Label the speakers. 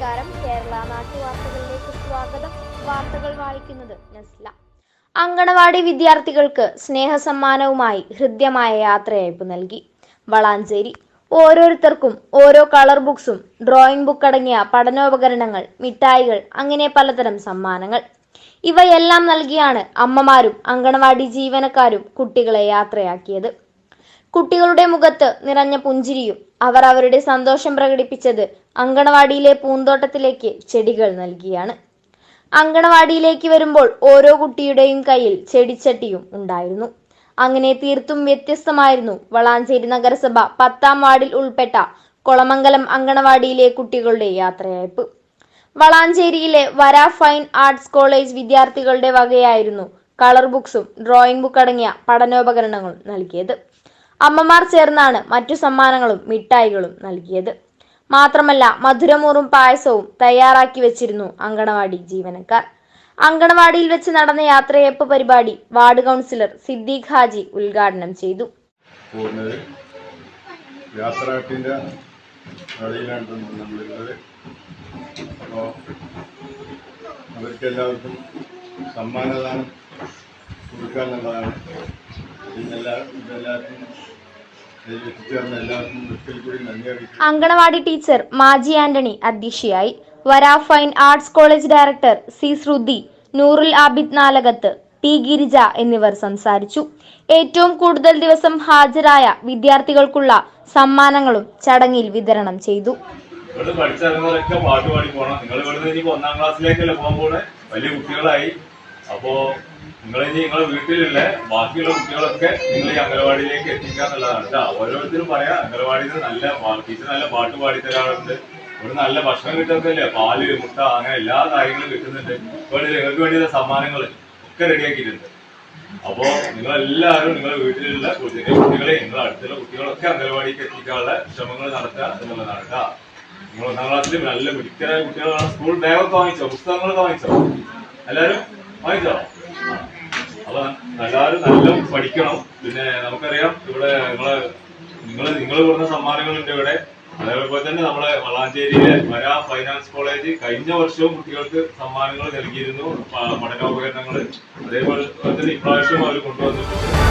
Speaker 1: നമസ്കാരം. കേരള നാട്ടുവാർത്തകളിലേക്ക് സ്വാഗതം. വാർത്തകൾ വായിക്കുന്നത് നസ്ല. അങ്കണവാടി വിദ്യാർത്ഥികൾക്ക് സ്നേഹ സമ്മാനവുമായി ഹൃദ്യമായ യാത്രയയപ്പ് നൽകി. വളാഞ്ചേരി. ഓരോരുത്തർക്കും ഓരോ കളർ ബുക്സും ഡ്രോയിങ് ബുക്ക് അടങ്ങിയ പഠനോപകരണങ്ങൾ മിഠായികൾ അങ്ങനെ പലതരം സമ്മാനങ്ങൾ. ഇവയെല്ലാം നൽകിയാണ് അമ്മമാരും അങ്കണവാടി ജീവനക്കാരും കുട്ടികളെ യാത്രയാക്കിയത്. കുട്ടികളുടെ മുഖത്ത് നിറഞ്ഞ പുഞ്ചിരിയും അവർ അവരുടെ സന്തോഷം പ്രകടിപ്പിച്ചത് അങ്കണവാടിയിലെ പൂന്തോട്ടത്തിലേക്ക് ചെടികൾ നൽകിയാണ്. അങ്കണവാടിയിലേക്ക് വരുമ്പോൾ ഓരോ കുട്ടിയുടെയും കയ്യിൽ ചെടിച്ചട്ടിയും ഉണ്ടായിരുന്നു. അങ്ങനെ തീർത്തും വ്യത്യസ്തമായിരുന്നു വളാഞ്ചേരി നഗരസഭ പത്താം വാർഡിൽ ഉൾപ്പെട്ട കൊളമംഗലം അങ്കണവാടിയിലെ കുട്ടികളുടെ യാത്രയയപ്പ് വളാഞ്ചേരിയിലെ വര ഫൈൻ ആർട്സ് കോളേജ് വിദ്യാർത്ഥികളുടെ വകയായിരുന്നു കളർ ബുക്സും ഡ്രോയിങ് ബുക്ക് അടങ്ങിയ പഠനോപകരണങ്ങളും നൽകിയത്. അമ്മമാർ ചേർന്നാണ് മറ്റു സമ്മാനങ്ങളും മിഠായികളും നൽകിയത്. മാത്രമല്ല മധുരമൂറും പായസവും തയ്യാറാക്കി വെച്ചിരുന്നു അങ്കണവാടി ജീവനക്കാർ. അങ്കണവാടിയിൽ വെച്ച് നടന്ന യാത്രയപ്പ് പരിപാടി വാർഡ് കൗൺസിലർ സിദ്ദീഖ് ഹാജി ഉദ്ഘാടനം ചെയ്തു.
Speaker 2: അവർക്കെല്ലാവർക്കും സമ്മാനദാനം കൊടുക്കാനുള്ളതാണ്
Speaker 1: അങ്കണവാടി ടീച്ചർ മാജി ആന്റണി അധ്യക്ഷയായി. വരാഫൈൻ arts college director C Sruthi Noorul Abid Nalakath T Girija എന്നിവർ സംസാരിച്ചു. ഏറ്റവും കൂടുതൽ ദിവസം ഹാജരായ വിദ്യാർത്ഥികൾക്കുള്ള സമ്മാനങ്ങളും ചടങ്ങിൽ വിതരണം ചെയ്തു.
Speaker 3: ഇവിടെ പഠിച്ചിറങ്ങുന്നവരൊക്കെ പാട്ട് പാടി പോകണം നിങ്ങൾ ഇവിടുന്ന് ഇനി ഒന്നാം ക്ലാസ്സിലേക്കല്ലേ പോകാൻ പോണേ? വലിയ കുട്ടികളായി. അപ്പോ നിങ്ങൾ ഇനി നിങ്ങളെ വീട്ടിലുള്ള ബാക്കിയുള്ള കുട്ടികളൊക്കെ നിങ്ങൾ ഈ അംഗനവാടിയിലേക്ക് എത്തിക്കാന്നുള്ളതാണ് കേട്ടോ ഓരോരുത്തരും പറയാ അംഗനവാടിയിൽ നല്ല ടീച്ചർ നല്ല പാട്ട് പാടി തരാറുണ്ട് ഇവിടെ നല്ല ഭക്ഷണം കിട്ടുന്നില്ലേ പാൽ മുട്ട അങ്ങനെ എല്ലാ കാര്യങ്ങളും കിട്ടുന്നുണ്ട്. ഇവിടെ നിങ്ങൾക്ക് വേണ്ടിയുള്ള സമ്മാനങ്ങൾ ഒക്കെ റെഡിയാക്കിയിട്ടുണ്ട്. അപ്പോ നിങ്ങൾ എല്ലാവരും നിങ്ങളുടെ വീട്ടിലുള്ള കുട്ടികളെ കുട്ടികളെ നിങ്ങളുടെ അടുത്തുള്ള കുട്ടികളൊക്കെ അംഗനവാടിക്ക് എത്തിക്കാനുള്ള ശ്രമങ്ങൾ നടത്തുക എന്നുള്ളതാണ് കേട്ടോ നിങ്ങൾ ഒന്നാം ക്ലാസ്സിൽ നല്ല മിടുക്കരായ കുട്ടികളാണ്. സ്കൂൾ ബാഗൊക്കെ വാങ്ങിച്ചോ? പുസ്തകങ്ങളൊക്കെ വാങ്ങിച്ചോ? എല്ലാവരും? വാങ്ങിച്ചോ? ആ. അപ്പൊ എല്ലാവരും നല്ല പഠിക്കണം. പിന്നെ നമുക്കറിയാം ഇവിടെ നിങ്ങൾ നിങ്ങൾ നിങ്ങൾ കൊടുക്കുന്ന സമ്മാനങ്ങളുണ്ട് ഇവിടെ. അതേപോലെ തന്നെ നമ്മളെ വളാഞ്ചേരിയിലെ വര ഫൈനാൻസ് കോളേജ് കഴിഞ്ഞ വർഷവും കുട്ടികൾക്ക് സമ്മാനങ്ങൾ നൽകിയിരുന്നു പഠനോപകരണങ്ങൾ അതേപോലെ തന്നെ ഇപ്രാവശ്യം അവർ കൊണ്ടുവന്നിട്ടുണ്ട്.